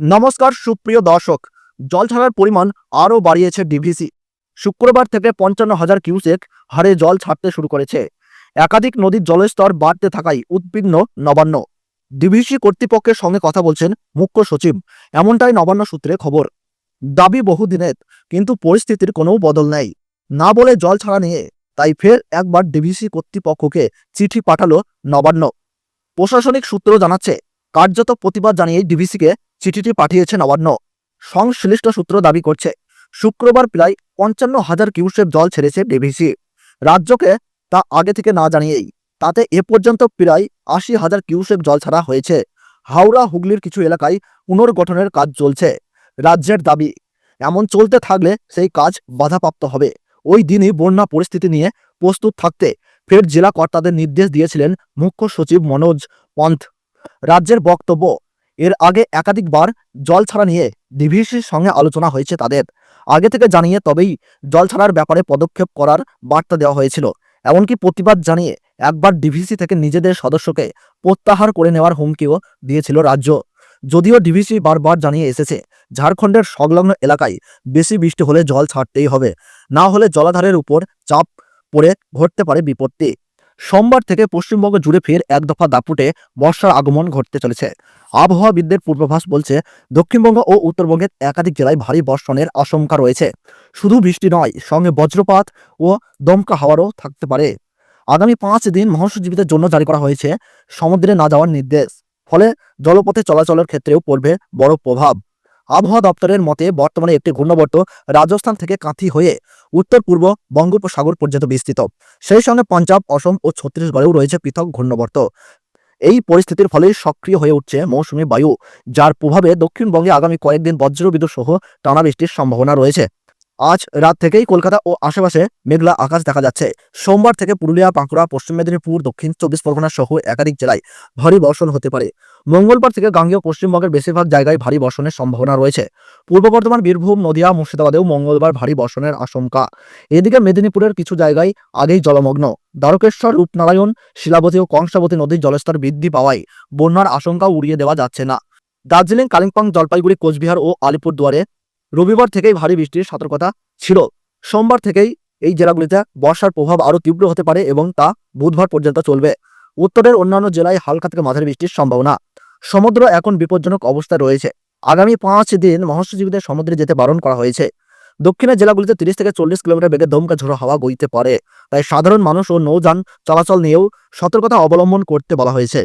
নমস্কার, সুপ্রিয় দর্শক। জল ছাড়ার পরিমাণ আরও বাড়িয়েছে ডিভিসি। শুক্রবার থেকে পঞ্চান্ন হাজার কিউসেক হারে জল ছাড়তে শুরু করেছে। একাধিক নদীর জলস্তর বাড়তে থাকায় উদ্বিগ্ন নবান্ন। ডিভিসি কর্তৃপক্ষের সঙ্গে কথা বলছেন মুখ্য সচিব। এমনটাই নবান্ন সূত্রে খবর। দাবি বহুদিনের, কিন্তু পরিস্থিতির কোনো বদল নেই। না বলে জল ছাড়া নিয়ে, তাই ফের একবার ডিভিসি কর্তৃপক্ষকে চিঠি পাঠালো নবান্ন। প্রশাসনিক সূত্র জানাচ্ছে, কার্যত প্রতিবাদ জানিয়ে ডিভিসিকে চিঠিটি পাঠিয়েছে নবান্ন সংশ্লিষ্ট সূত্র দাবি করছে, শুক্রবার প্রায় পঞ্চান্ন হাজার কিউসেক জল ছেড়েছে ডিভিসি রাজ্যকে তা আগে থেকে না জানিয়েই, তাতে এ পর্যন্ত প্রায় আশি হাজার কিউসেক জল ছাড়া হয়েছে। হাওড়া, হুগলির কিছু এলাকায় পুনর্গঠনের কাজ চলছে, রাজ্যের দাবি। এমন চলতে থাকলে সেই কাজ বাধাপ্রাপ্ত হবে। ওই দিনই বন্যা পরিস্থিতি নিয়ে প্রস্তুত থাকতে ফের জেলা কর্তাদের নির্দেশ দিয়েছিলেন মুখ্য সচিব মনোজ পন্থ। রাজ্যের বক্তব্য এর আগে একাধিকবার জল ছাড়া নিয়ে ডিভিসির সঙ্গে আলোচনা হয়েছে তাদের। আগে থেকে জানিয়ে তবেই জল ছাড়ার ব্যাপারে পদক্ষেপ করার বার্তা দেওয়া হয়েছিল। এমনকি প্রতিবাদ জানিয়ে একবার ডিভিসি থেকে নিজেদের সদস্যকে প্রত্যাহার করে নেওয়ার হুমকিও দিয়েছিল রাজ্য। যদিও ডিভিসি বারবার জানিয়ে এসেছে, ঝাড়খণ্ডের সংলগ্ন এলাকায় বেশি বৃষ্টি হলে জল ছাড়তেই হবে। না হলে জলাধারের উপর চাপ পড়ে ঘটতে পারে বিপত্তি। সোমবার থেকে পশ্চিমবঙ্গ জুড়ে ফের এক দফা দাপুটে বর্ষার আগমন ঘটতে চলেছে। আবহাওয়াবিদদের পূর্বাভাস বলছে, দক্ষিণবঙ্গ ও উত্তরবঙ্গের একাধিক জেলায় ভারী বর্ষণের আশঙ্কা রয়েছে। শুধু বৃষ্টি নয়, সঙ্গে বজ্রপাত ও দমকা হাওয়ারও থাকতে পারে। আগামী পাঁচ দিন মৎস্যজীবীদের জন্য জারি করা হয়েছে, সমুদ্রে না যাওয়ার নির্দেশ। ফলে জলপথে চলাচলের ক্ষেত্রেও পড়বে বড় প্রভাব। আবহাওয়া দপ্তরের মতে বর্তমানে একটি ঘূর্ণবর্ত রাজস্থান থেকে কাঁথি হয়ে উত্তর পূর্ব বঙ্গোপসাগর পর্যন্ত বিস্তৃত। সেই সঙ্গে পাঞ্জাব, অসম ও ছত্তিশগড়েও রয়েছে পৃথক ঘূর্ণবর্ত। এই পরিস্থিতির ফলে সক্রিয় হয়ে উঠছে মৌসুমী বায়ু, যার প্রভাবে দক্ষিণবঙ্গে আগামী কয়েকদিন বজ্রবিদ্যুৎ সহ টানা বৃষ্টির সম্ভাবনা রয়েছে। আজ রাত থেকেই কলকাতা ও আশেপাশে মেঘলা আকাশ দেখা যাচ্ছে। সোমবার থেকে পুরুলিয়া, বাঁকুড়া, পশ্চিম মেদিনীপুর, দক্ষিণ চব্বিশ পরগনা সহ একাধিক জেলায় ভারী বর্ষণ হতে পারে। মঙ্গলবার থেকে গাঙ্গেয় পশ্চিমবঙ্গের বেশিরভাগ জায়গায় ভারী বর্ষণের সম্ভাবনা রয়েছে। পূর্ব বর্ধমান, বীরভূম, নদিয়া, মুর্শিদাবাদেও মঙ্গলবার ভারী বর্ষণের আশঙ্কা। এদিকে মেদিনীপুরের কিছু জায়গায় আগেই জলমগ্ন। দ্বারকেশ্বর, রূপনারায়ণ, শিলাবতী ও কংসাবতী নদীর জলস্তর বৃদ্ধি পাওয়ায় বন্যার আশঙ্কা উড়িয়ে দেওয়া যাচ্ছে না। দার্জিলিং, কালিম্পং, জলপাইগুড়ি, কোচবিহার ও আলিপুরদুয়ারে রবিবার থেকেই ভারী বৃষ্টির সতর্কতা ছিল। সোমবার থেকেই এই জেলাগুলিতে বর্ষার প্রভাব আরও তীব্র হতে পারে এবং তা বুধবার পর্যন্ত চলবে। উত্তরের অন্যান্য জেলায় হালকা থেকে মাঝারি বৃষ্টির সম্ভাবনা। সমুদ্র এখন বিপজ্জনক অবস্থায় রয়েছে। আগামী পাঁচ দিন মৎস্যজীবীদের সমুদ্রে যেতে বারণ করা হয়েছে। দক্ষিণের জেলাগুলিতে তিরিশ থেকে চল্লিশ কিলোমিটার বেগে দমকা ঝোড়ো হাওয়া বইতে পারে। তাই সাধারণ মানুষ ও নৌযান চলাচল নিয়েও সতর্কতা অবলম্বন করতে বলা হয়েছে।